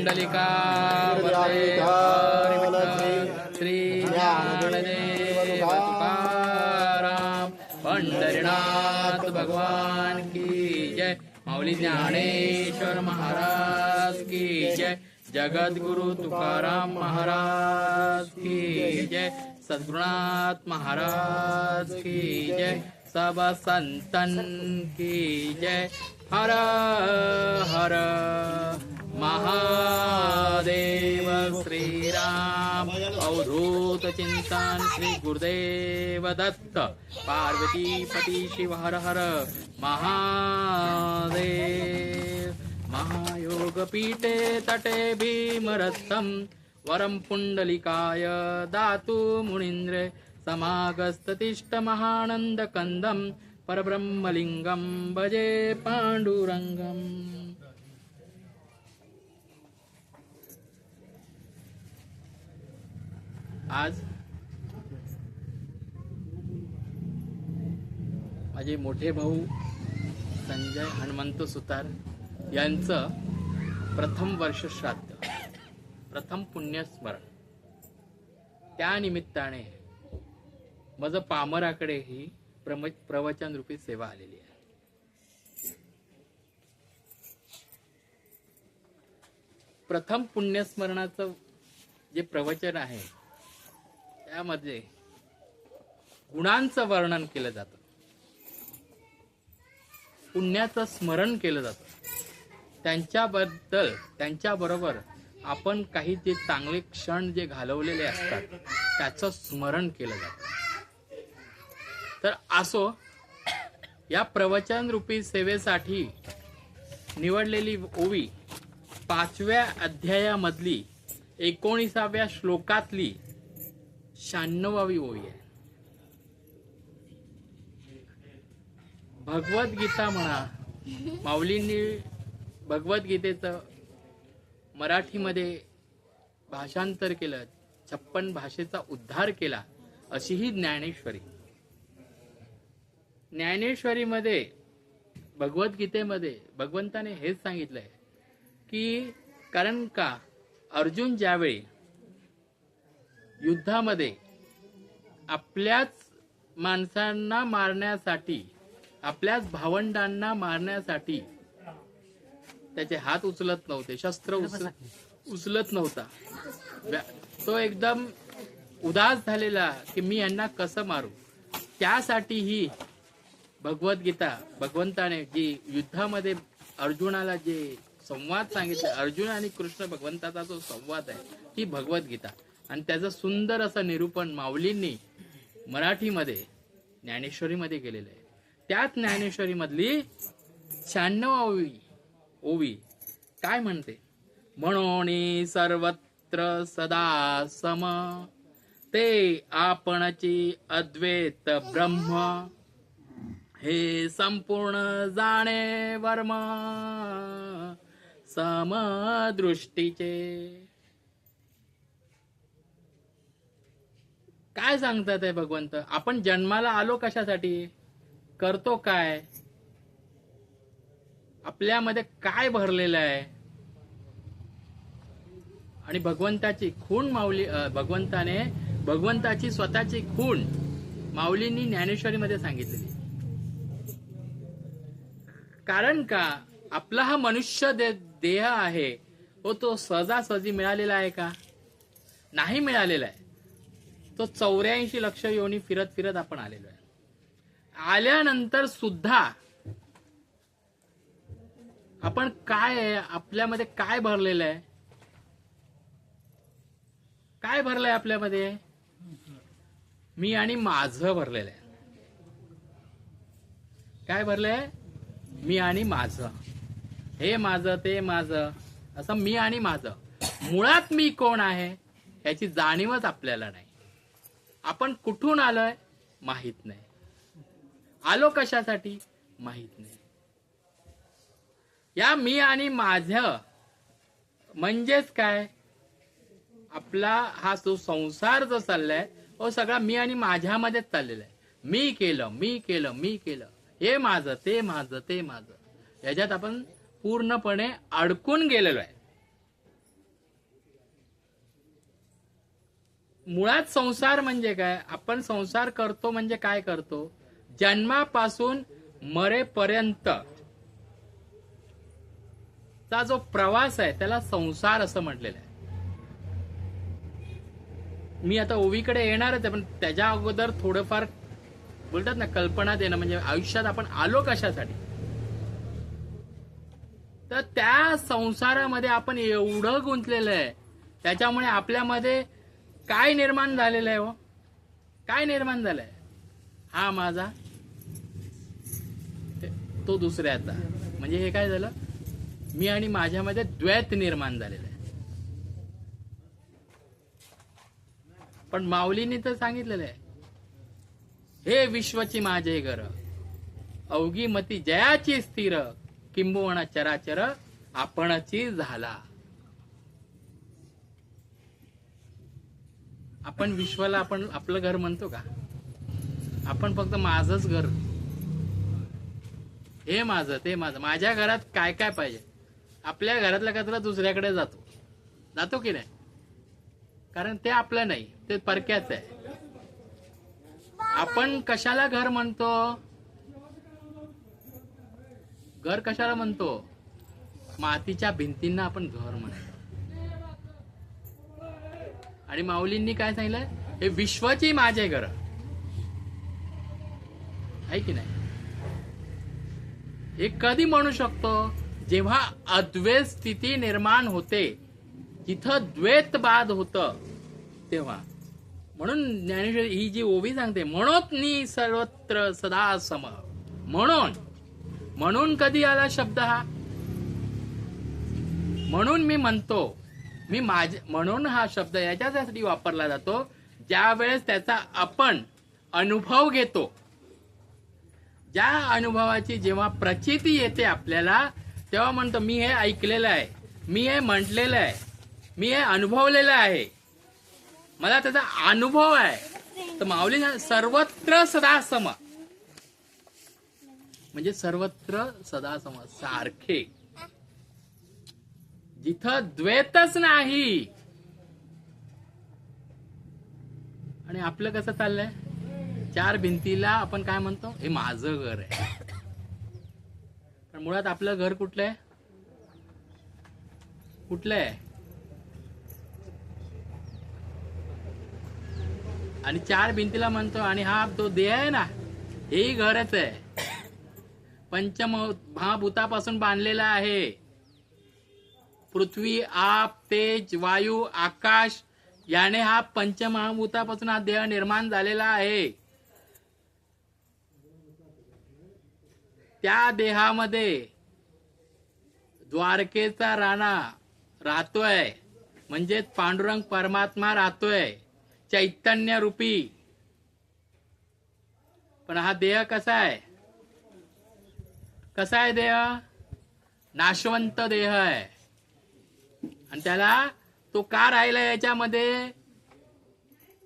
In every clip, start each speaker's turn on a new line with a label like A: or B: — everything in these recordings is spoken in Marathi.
A: कुंडलिका श्री तुकाराम पंढरीनाथ भगवान की जय। माऊली ज्ञानेश्वर महाराज की जय। जगद्गुरु तुकाराम महाराज की जय। सद्गुणाथ महाराज की जय। सब संतन की जय। हर हर महादेव श्रीराम अवधूत चिंतन श्री गुरुदेव दत्त पार्वती पती शिव हर हर महादेव महायोगपीठे तटे भीमरथम वरं पुण्डलिकाय दातु मुनीन्द्रे समागस्ततिष्ठमहानन्दकन्दं परब्रह्मलिङ्गं भजे पाण्डुरङ्गम् आज माझे मोठे भाऊ संजय हनुमंत सुतार यांचं प्रथम वर्ष श्राद्ध प्रथम पुण्यस्मरण. त्या निमित्ताने माझं पामराकडे ही प्रम प्रवचन रूपी सेवा आलेली आहे. प्रथम पुण्यस्मरणाचं जे प्रवचन आहे त्यामध्ये गुणांचं वर्णन केलं जातं. पुण्याचं स्मरण केलं जातं. त्यांच्याबद्दल त्यांच्याबरोबर आपण काही जे चांगले क्षण जे घालवलेले असतात त्याचं स्मरण केलं जातं. तर असो या प्रवचन रूपी सेवेसाठी निवडलेली ओवी पाचव्या अध्यायामधली एकोणीसाव्या श्लोकातली शहाण्णवावी ओळी आहे. भगवद्गीता म्हणा माऊलींनी भगवद्गीतेचं मराठीमध्ये भाषांतर केलं छप्पन भाषेचा उद्धार केला अशी ही ज्ञानेश्वरी. ज्ञानेश्वरीमध्ये भगवद्गीतेमध्ये भगवंताने हेच सांगितलंय की कारण का अर्जुन ज्यावेळी युद्धामध्ये आपल्याच माणसांना मारण्यासाठी आपल्याच भावंडांना मारण्यासाठी त्याचे हात उचलत नव्हते शस्त्र उचल उचलत नव्हता. तो एकदम उदास झालेला की मी यांना कसं मारू? त्यासाठी ही भगवद्गीता भगवंताने जी युद्धामध्ये अर्जुनाला जे संवाद सांगितले अर्जुन आणि कृष्ण भगवंताचा जो संवाद आहे ही भगवद्गीता. आणि त्याचं सुंदर असं निरूपण माऊलींनी मराठीमध्ये ज्ञानेश्वरीमध्ये केलेलं आहे. त्याच ज्ञानेश्वरीमधली शहाण्णव ओवी ओवी काय म्हणते? म्हणून सर्वत्र सदा सम ते आपणची अद्वैत ब्रह्म हे संपूर्ण जाणे वर्मा समदृष्टीचे. काय सांगतात आहे भगवंत? आपण जन्माला आलो कशासाठी? करतो काय? आपल्यामध्ये काय भरलेलं आहे? आणि भगवंताची खूण माऊली भगवंताने भगवंताची स्वतःची खूण माऊलींनी ज्ञानेश्वरीमध्ये सांगितलेली. कारण का? आपला हा मनुष्य दे, देह आहे हो तो सहजासहजी मिळालेला आहे का? नाही मिळालेला आहे. तो चौऱ्याऐंशी लक्ष योनी फिरत फिरत आपण आलेलो आहे. आल्यानंतर सुद्धा आपण काय आहे? आपल्यामध्ये काय भरलेलं आहे? काय भरलंय आपल्यामध्ये? मी आणि माझं भरलेलं आहे. काय भरलंय? मी आणि माझं. हे माझं ते माझं असं मी आणि माझं. मुळात मी कोण आहे? याची जाणीवच आपल्याला नाही. आपण कुठून आलोय माहीत नाही. आलो कशासाठी? माहीत नाही. या मी आणि माझ म्हणजेच काय? आपला हा जो संसार जो चाललाय तो सगळा मी आणि माझ्यामध्येच चाललेला आहे. मी केलं मी केलं मी केलं. हे माझं ते माझं ते माझं. याच्यात आपण पूर्णपणे अडकून गेलेलो आहे. मुळात संसार म्हणजे काय? आपण संसार करतो म्हणजे काय करतो? जन्मापासून मरेपर्यंत. चा जो प्रवास आहे त्याला संसार असं म्हटलेलं आहे. मी आता ओवीकडे येणारच आहे पण त्याच्या अगोदर थोडंफार बोलतात ना कल्पना देणं म्हणजे आयुष्यात आपण आलो कशासाठी? तर त्या संसारामध्ये आपण एवढं गुंतलेलं आहे त्याच्यामुळे आपल्यामध्ये काय निर्माण झालेलं आहे हो? काय निर्माण झालंय? हा माझा. तो दुसऱ्याचा म्हणजे हे काय झालं? मी आणि माझ्यामध्ये द्वैत निर्माण झालेलं आहे. पण माऊलीने तर सांगितलेलं आहे. हे विश्वची माझे घर. अवघी मती जयाची स्थिर. किंबुवणा चराचर आपणची झाला. आपण विश्वाला आपण आपलं घर म्हणतो का? आपण फक्त माझंच घर. हे माझं ते माझं. माझ्या घरात काय काय पाहिजे? आपल्या घरातला कचरा दुसऱ्याकडे जातो? जातो की नाही? कारण ते आपलं नाही ते परक्याच आहे. आपण कशाला घर म्हणतो? घर कशाला म्हणतो? मातीच्या भिंतींना आपण घर म्हणतो. आणि माऊलींनी काय सांगितलं? हे विश्वाची माझे घर आहे की नाही? हे कधी म्हणू शकतो? जेव्हा अद्वैत स्थिती निर्माण होते जिथं द्वैत बाद होत तेव्हा. म्हणून ज्ञानेश्वर ही जी ओवी सांगते म्हणून सर्वत्र सदा सम. म्हणून. म्हणून कधी आला शब्द हा? म्हणून मी म्हणतो मी माझ म्हणून हा शब्द याच्यासाठी वापरला जातो ज्या वेळेस त्याचा आपण अनुभव घेतो. ज्या अनुभवाची जेव्हा प्रचिती येते आपल्याला तेव्हा म्हणतो मी हे ऐकलेलं आहे. मी हे म्हटलेलं आहे. मी हे अनुभवलेलं आहे. मला त्याचा अनुभव आहे. तर माऊली सर्वत्र सदा सम म्हणजे सर्वत्र सदा सम सारखे. जिथं द्वैतच नाही. आणि आपलं कसं चाललंय? चार भिंतीला आपण काय म्हणतो? हे माझं घर आहे. पण मुळात आपलं घर कुठलं आहे? कुठलं आहे? आणि चार भिंतीला म्हणतो आणि हा तो देह आहे ना हेही घरच आहे. पंचम महाभूतापासून बांधलेला आहे. पृथ्वी आप तेज वायू आकाश याने हा पंचमहाभूतापासून हा देह निर्माण झालेला आहे. त्या देहामध्ये द्वारकेचा राणा राहतोय म्हणजेच पांडुरंग परमात्मा राहतोय चैतन्य रूपी. पण हा देह कसा आहे? कसा आहे देह? नाशवंत देह आहे. आणि त्याला तो का राहिला याच्यामध्ये?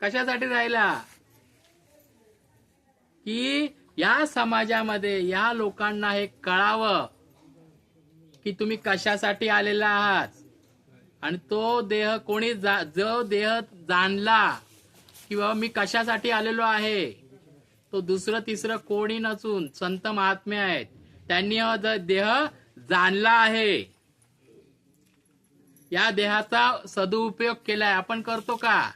A: कशासाठी राहिला? की या समाजामध्ये या लोकांना हे कळावं की तुम्ही कशासाठी आलेला आहात. आणि तो देह कोणी जा- जो देह जाणला किंवा मी कशासाठी आलेलो आहे तो दुसरं तिसरं कोणी नसून संत महात्मे आहेत. त्यांनी हा देह जाणला आहे. या देहाचा सदुपयोग केलाय. आपण करतो का?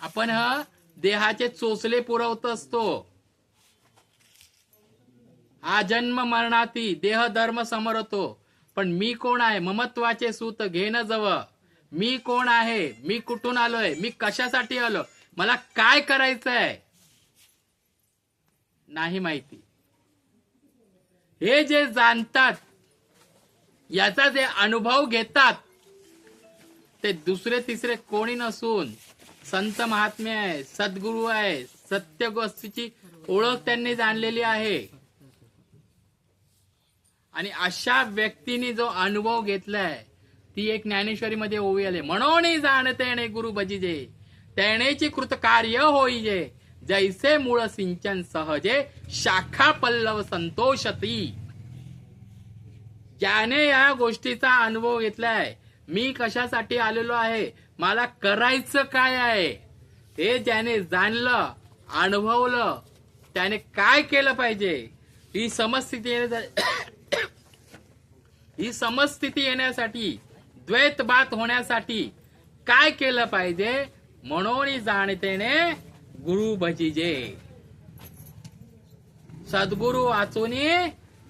A: आपण ह देहाचे चोचले पुरवत असतो. हा जन्म मरणाती देह धर्म समरतो. पण मी कोण आहे? ममत्वाचे सूत घेणं जव मी कोण आहे? मी कुठून आलोय? मी कशासाठी आलो? मला काय करायचंय? नाही माहिती. हे जे जाणतात याचा जे अनुभव घेतात ते दुसरे तिसरे कोणी नसून संत महात्मे आहे सद्गुरू आहे सत्य गोष्टीची ओळख त्यांनी जाणलेली आहे. आणि अशा व्यक्तीने जो अनुभव घेतलाय ती एक ज्ञानेश्वरी मध्ये ओवी आले म्हणून जाणते गुरु भजिजे तेणेची कृतकार्य होईजे. जैसे मूळ सिंचन सहजे शाखा पल्लव संतोषती. ज्याने या गोष्टीचा अनुभव घेतलाय मी कशासाठी आलेलो आहे मला करायचं काय आहे हे ज्याने जाणलं अनुभवलं त्याने काय केलं पाहिजे ही समस्थिती ही समस्थिती येण्यासाठी द्वैतबात होण्यासाठी काय केलं पाहिजे म्हणून जाणतेने गुरु भजिजे. सद्गुरु वाचून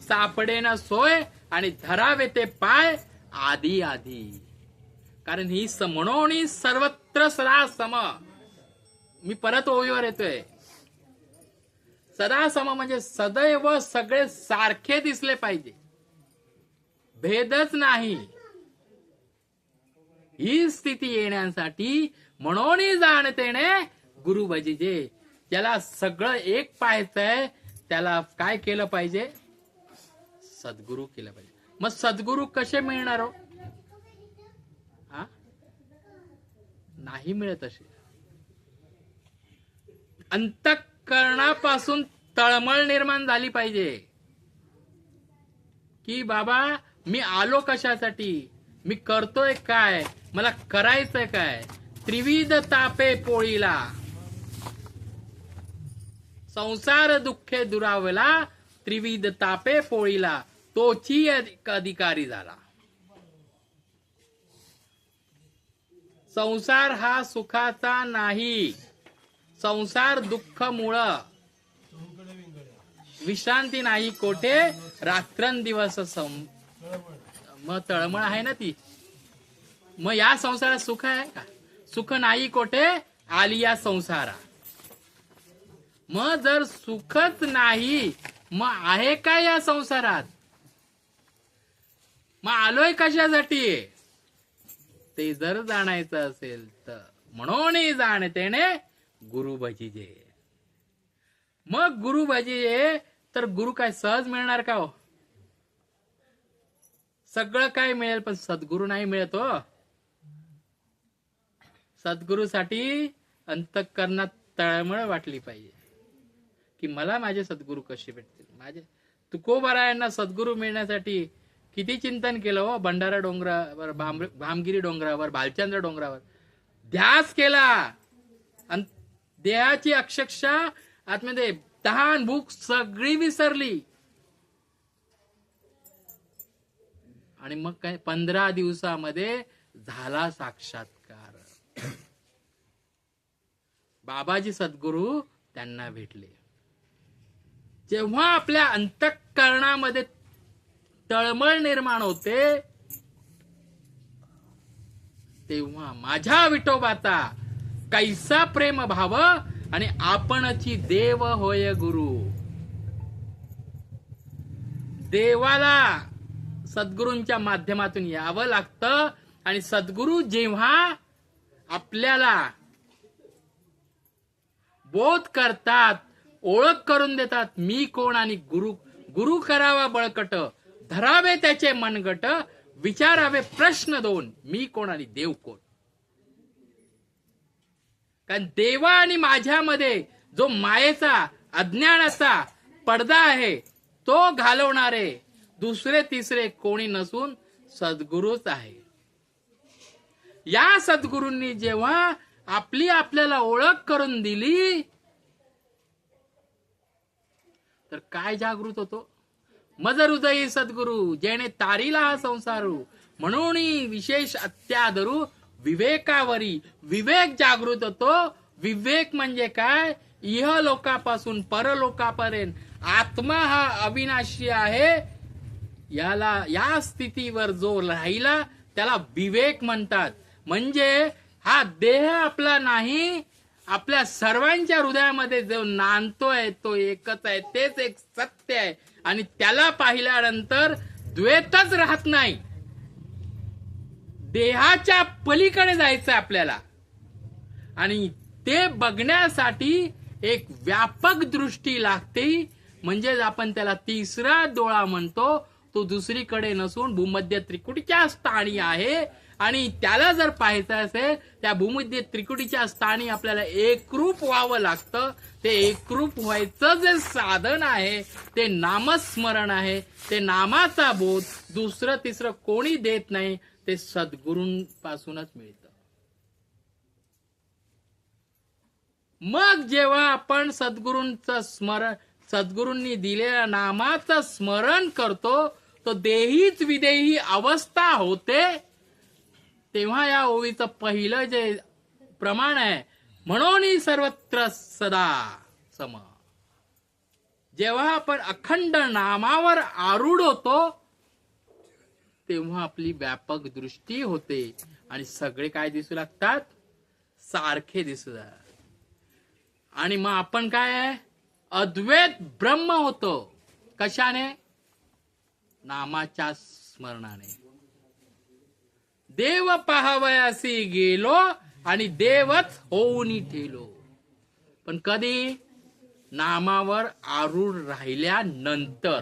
A: सापडेना सोय आणि धरावे ते पाय आधी आधी. कारण ही समणोणी सर्वत्र सदा सम. मी परत ओवीवर येतोय. सदा सम म्हणजे सदैव सगळे सारखे दिसले पाहिजे. भेदच नाही. ही स्थिती येण्यासाठी म्हणून जाणतेने गुरु भजिजे ज्याला सगळं एक पाहायचंय त्याला काय केलं पाहिजे? सद्गुरू केला पाहिजे. मग सद्गुरू कसे मिळणार हो? हा? नाही मिळत असे. अंतःकरणापासून तळमळ निर्माण झाली पाहिजे. की बाबा मी आलो कशासाठी? मी करतोय काय? मला करायचंय काय? त्रिविध तापे पोळीला. संसार दुःखे दुरावला त्रिविध तापे पोळीला. तोची अधिक- अधिकारी झाला. संसार हा सुखाचा नाही. संसार दुःख मुळ विश्रांती नाही. कोठे? रात्रंदिवस सं मग तळमळ आहे ना ती. मग या संसारात सुख आहे का? सुख नाही कोठे? आली या संसारा मग जर सुखच नाही मग आहे का या संसारात? मग आलोय कशासाठी? ते जर जाणायचं असेल तर म्हणून जाणतेने गुरु भजीजे मग गुरु भजीजे तर गुरु काय सहज मिळणार का हो? सगळं काय मिळेल पण सद्गुरू नाही मिळत हो. सद्गुरूसाठी अंतकरणात तळमळ वाटली पाहिजे. की मला माझे सद्गुरू कसे भेटतील? माझे तुकोबारायांना सद्गुरू मिळण्यासाठी किती चिंतन केलं हो? भंडारा डोंगरावर भाम- भामगिरी डोंगरावर भालचंद्र डोंगरावर. ध्यास केला. आणि देहाची अक्षरशः आतमध्ये तहान भूक सगळी विसरली. आणि मग काय? पंधरा दिवसामध्ये झाला साक्षात्कार. बाबाजी सद्गुरू त्यांना भेटले. जेव्हा आपल्या अंतःकरणामध्ये तळमळ निर्माण होते. तेव्हा माझ्या विठोबाचा कैसा प्रेम भाव आणि आपणची देव होय गुरु. देवाला सद्गुरूंच्या माध्यमातून यावं लागतं आणि सद्गुरू जेव्हा आपल्याला बोध करतात ओळख करून देतात मी कोण आणि गुरु गुरु करावा बळकट धरावे त्याचे मनगट विचारावे प्रश्न दोन मी कोण आणि देव कोण? कारण देवा आणि माझ्यामध्ये जो मायेचा अज्ञानाचा पडदा आहे तो घालवणारे दुसरे तिसरे कोणी नसून सद्गुरूच आहे. या सद्गुरूंनी जेव्हा आपली आपल्याला ओळख करून दिली तर काय जागृत होतो? मज हृदयी सद्गुरु जेणे तारीला हा संसारू. म्हणून विशेष अत्यादरू विवेकावरी विवेक जागृत होतो. विवेक म्हणजे काय? इह लोकापासून परलोकापर्यंत. आत्मा हा अविनाशी आहे. याला या स्थितीवर जो राहिला त्याला विवेक म्हणतात. म्हणजे हा देह आपला नाही आपल्या सर्वांच्या हृदयामध्ये जो नांदतोय तो एकच आहे तेच एक सत्य आहे. आणि त्याला पाहिल्यानंतर द्वेतच राहत नाही. देहाच्या पलीकडे जायचं आपल्याला. आणि ते बघण्यासाठी एक व्यापक दृष्टी लागते. म्हणजेच आपण त्याला तिसरा डोळा म्हणतो. तो दुसरीकडे नसून भूमध्य त्रिकुटीच्या स्थानी आहे. आणि त्याला जर पाहायचं असेल त्या भूमध्य त्रिकुटीच्या स्थानी आपल्याला एकरूप व्हावं लागतं. ते एकरूप व्हायचं जे साधन आहे ते नामस्मरण आहे. ते नामाचा बोध दुसरं तिसरं कोणी देत नाही ते सद्गुरूंपासूनच मिळतं. मग जेव्हा आपण सद्गुरूंचं स्मरण सद्गुरूंनी दिलेल्या नामाचं स्मरण करतो तो देहीच विदेही अवस्था होते. तेव्हा या ओवीचं पहिलं जे प्रमाण आहे म्हणून सर्वत्र सदा सम. जेव्हा आपण अखंड नामावर आरूढ होतो तेव्हा आपली व्यापक दृष्टी होते. आणि सगळे काय दिसू लागतात? सारखे दिसू लागतात. आणि मग आपण काय आहे? अद्वैत ब्रह्म होतो. कशाने? नामाच्या स्मरणाने. देव पाहावयासी गेलो आणि देवच होऊन ठेलो पण कधी नामावर आरूढ राहिल्यानंतर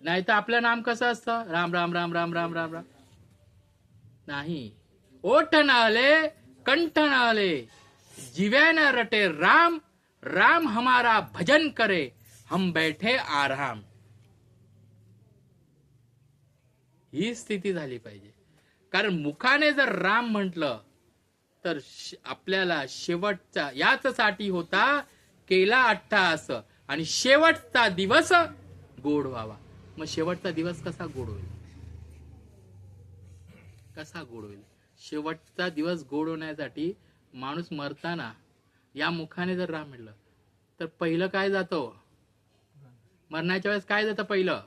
A: नाही तर आपलं नाम कसं असतं राम राम राम राम राम राम राम नाही ओठ नाले आले कंठ नाले आले जिव्यान रटे राम राम हमारा भजन करे हम बैठे आराम ही स्थिती झाली पाहिजे. कारण मुखाने जर राम म्हटलं तर आपल्याला शेवटचा याच साठी होता केला अट्टास आणि शेवटचा दिवस गोड व्हावा. मग शेवटचा दिवस कसा गोड होईल? कसा गोड होईल? शेवटचा दिवस गोड होण्यासाठी माणूस मरताना या मुखाने जर राम म्हटलं तर पहिलं काय जातो? मरण्याच्या वेळेस काय जातं पहिलं?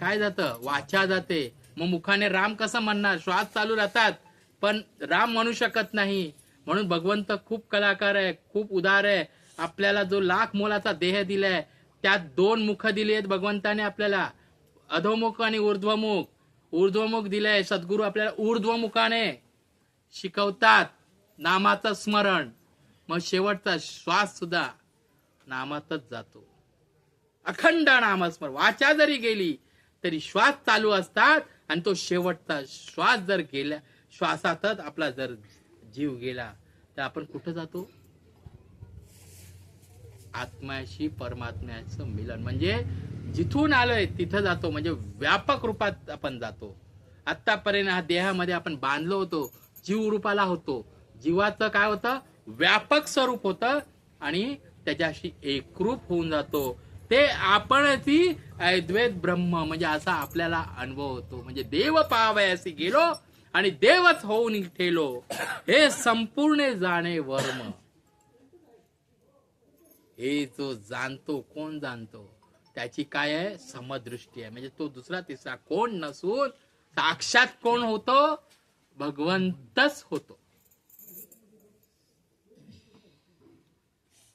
A: काय जातं? वाचा जाते. मग मुखाने राम कसं म्हणणार? श्वास चालू राहतात. पण राम म्हणू शकत नाही. म्हणून भगवंत खूप कलाकार आहे खूप उदार आहे. आपल्याला जो लाख मोलाचा देह दिलाय त्यात दोन मुख दिली आहेत भगवंताने आपल्याला. अधोमुख आणि ऊर्ध्वमुख. ऊर्ध्वमुख दिलंय. सद्गुरू आपल्याला ऊर्ध्वमुखाने शिकवतात. नामाचं स्मरण. मग शेवटचा श्वास सुद्धा नामातच जातो. अखंड नामस्मरण. वाचा जरी गेली तरी श्वास चालू असतात आणि तो शेवटचा श्वास जर गेला श्वासातच आपला जर जीव गेला तर आपण कुठं जातो? आत्म्याशी परमात्म्याचं मिलन. म्हणजे जिथून आलोय तिथं जातो. म्हणजे व्यापक रूपात आपण जातो. आतापर्यंत हा देहामध्ये आपण बांधलो होतो जीव रूपाला होतो. जीवाचं काय होतं? व्यापक स्वरूप होतं आणि त्याच्याशी एकरूप होऊन जातो. ते आपण ती अद्वैत ब्रह्म म्हणजे असा आपल्याला अनुभव होतो. म्हणजे देव पाहावयासी गेलो आणि देवच होऊन ठेलो. हे संपूर्ण जाणे वर्म. हे जो जाणतो कोण जाणतो? त्याची काय आहे? समदृष्टी आहे. म्हणजे तो दुसरा तिसरा कोण नसून साक्षात कोण होतो? भगवंतच होतो.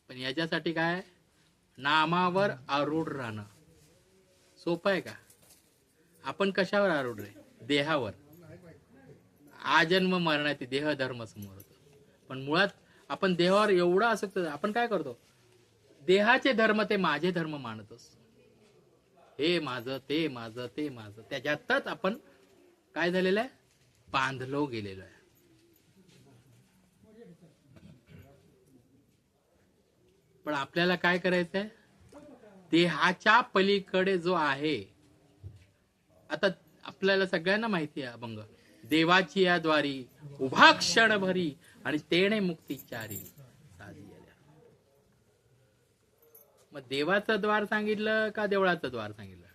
A: पण याच्यासाठी काय नामावर आरूढ राहणं. सोपं आहे का? आपण कशावर आरूढ आहे देहावर. आजन्म मरणाचे देह धर्म समोर होतो. पण मुळात आपण देहावर एवढं असं आपण काय करतो? देहाचे धर्म ते माझे धर्म मानतोस. हे माझं ते माझं ते माझं. त्याच्यातच आपण काय झालेलं आहे? बांधलो गेलेलो आहे. पण आपल्याला काय करायचंय? देहाच्या पलीकडे जो आहे आता आपल्याला सगळ्यांना माहिती आहे अभंग. देवाची या द्वारी उभा क्षण भरी आणि तेणे मुक्तीचारी मग देवाचं द्वार सांगितलं का देवळाचं द्वार सांगितलं?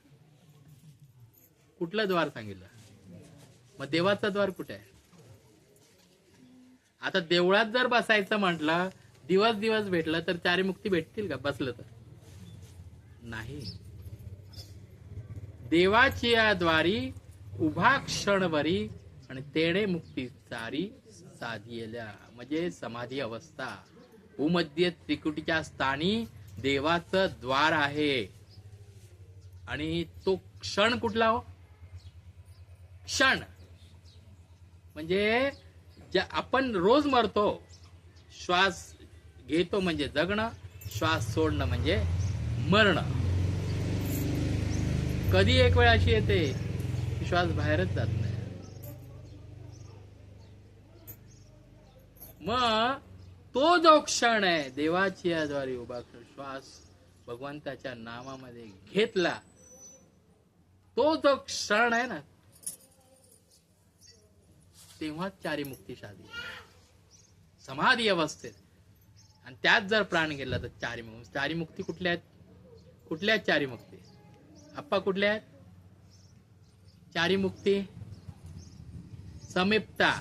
A: कुठलं द्वार सांगितलं? मग देवाचं द्वार कुठे? आहे आता देवळात जर बसायचं म्हटलं दिवस दिवस भेटलं तर चारी मुक्ती भेटतील का? बसलं तर. नाही. देवाची या द्वारी उभा क्षणभरी आणि तेणे मुक्ती चारी साधियल्या. म्हणजे समाधी अवस्था. भूमध्य त्रिकुटीच्या स्थानी देवाचं द्वार आहे. आणि तो क्षण कुठला हो? क्षण. म्हणजे ज्या आपण रोज मरतो श्वास घेतो म्हणजे जगणं श्वास सोडणं म्हणजे मरणं. कधी एक वेळ अशी येते की श्वास बाहेरच जात नाही. मग तो जो क्षण आहे देवाची याद्वारे उभा करून श्वास भगवंताच्या नामामध्ये घेतला तो जो क्षण आहे ना तेव्हा चारी मुक्ती साधी. समाधी अवस्थेत. आणि त्यात जर प्राण गेला तर चारी मुक्ती चारी मुक्ती कुठल्या आहेत? कुठल्या आहेत चारी मुक्ती आप्पा कुठल्या आहेत? चारी मुक्ती समीपता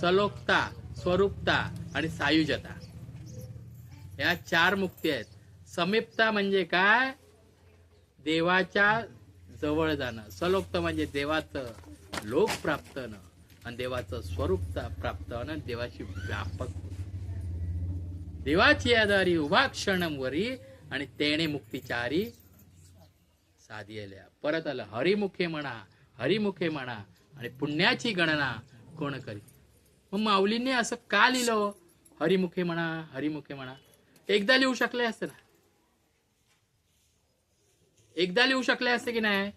A: सलोकता स्वरूपता आणि सायुजता. या चार मुक्ती आहेत. समीपता म्हणजे काय? देवाच्या जवळ जाणं. सलोक्त म्हणजे देवाचं लोक प्राप्त न आणि देवाचं स्वरूप प्राप्त होणं देवाची व्यापक देवाची आधारी उभा क्षणमवरी आणि तेणे मुक्तीचारी साधियल्या परत आलं हरिमुखे म्हणा हरिमुखे म्हणा आणि पुण्याची गणना कोण करी? मग माऊलींनी असं का लिहिलं हो? हरिमुखे म्हणा हरिमुखे म्हणा. एकदा लिहू शकले असते ना? एकदा लिहू शकले असते की नाही?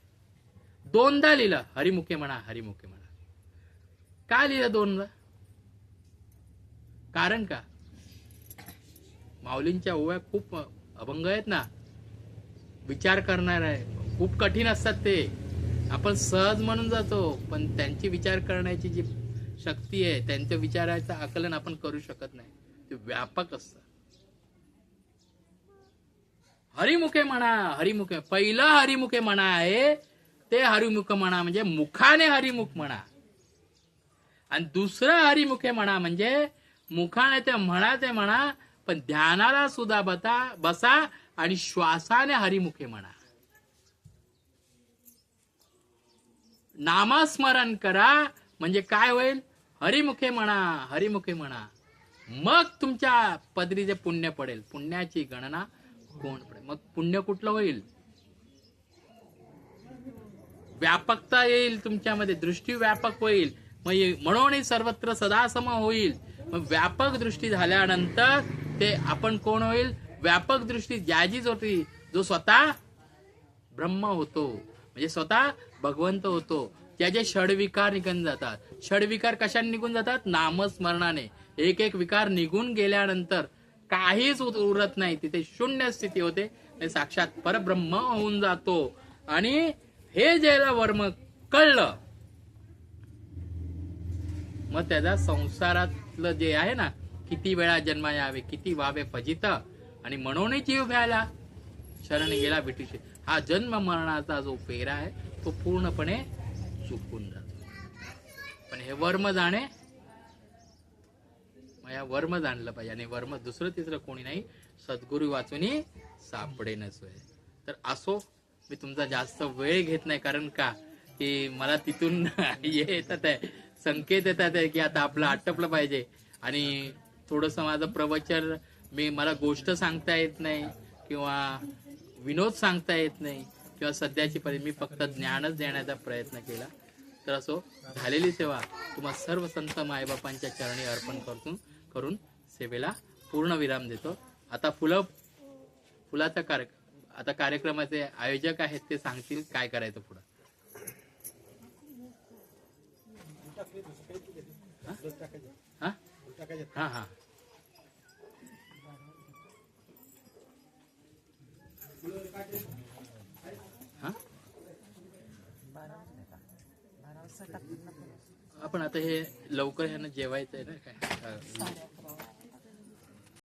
A: दोनदा लिहिलं हरिमुखे म्हणा हरिमुखे म्हणा. का लिहिलं दोनदा? कारण का? माऊलींच्या ओव्या खूप अभंग आहेत ना. विचार करणार आहे. खूप कठीण असतात ते. आपण सहज म्हणून जातो पण त्यांची विचार करण्याची जी शक्ती आहे त्यांच्या विचाराचं आकलन आपण करू शकत नाही. ते व्यापक असतात. हरिमुखे म्हणा हरिमुखे. पहिलं हरिमुखे म्हणा आहे ते हरिमुख म्हणा म्हणजे मुखाने हरिमुख म्हणा. आणि दुसरं हरिमुखे म्हणा म्हणजे मुखाने ते म्हणा ते म्हणा पण ध्यानाला सुद्धा बता बसा आणि श्वासाने हरिमुखे म्हणा. नामस्मरण करा म्हणजे काय होईल? हरिमुखे म्हणा हरिमुखे म्हणा. मग तुमच्या पदरी जे पुण्य पडेल पुण्याची गणना कोण पडेल? मग पुण्य कुठलं होईल? व्यापकता येईल तुमच्यामध्ये दृष्टी व्यापक होईल. मग म्हणून सर्वत्र सदासम होईल. मग व्यापक दृष्टी झाल्यानंतर ते आपण कोण होईल? व्यापक दृष्टी ज्याजीच होती. जो स्वतः ब्रह्म होतो. म्हणजे स्वतः भगवंत होतो. त्याचे षडविकार निघून जातात. षडविकार कशाने निघून जातात? नामस्मरणाने. एक एक विकार निघून गेल्यानंतर काहीच उर- उरत नाही. तिथे शून्य स्थिती होते. आणि साक्षात परब्रह्म होऊन जातो. आणि हे ज्याला वर्म कळलं मग त्याचा संसारात संसारातलं जे आहे ना किती वेळा जन्मा यावे किती व्हावे फजित. आणि म्हणून जीव घ्यायला शरण गेला ब्रिटिश. हा जन्म मरणाचा जो पेरा आहे तो पूर्णपणे चुकून जातो. पण हे वर्म जाणे मग या वर्म जाणलं पाहिजे. आणि वर्म दुसरं तिसरं कोणी नाही सद्गुरू वाचूनही सापडे नसोय तर असो मी तुमचा जास्त वेळ घेत नाही. कारण का? की मला तिथून हे येतात आहे. संकेत येतात आहे की आता आपलं आटपलं पाहिजे. आणि थोडंसं माझं प्रवचन मी मला गोष्ट सांगता येत नाही किंवा विनोद सांगता येत नाही किंवा सध्याची परिस्थिती मी फक्त ज्ञानच देण्याचा प्रयत्न केला. तर असो झालेली सेवा तुम्हा सर्व संत मायबापांच्या चरणी अर्पण करतून करून सेवेला पूर्ण विराम देतो. आता फुलं फुलाचा कार्य आता कार्यक्रमाचे आयोजक आहेत ते सांगतील काय करायचं पुढं. हा? हा हा. आपण आता हे लवकर ह्यानं जेवायचं आहे ना काय?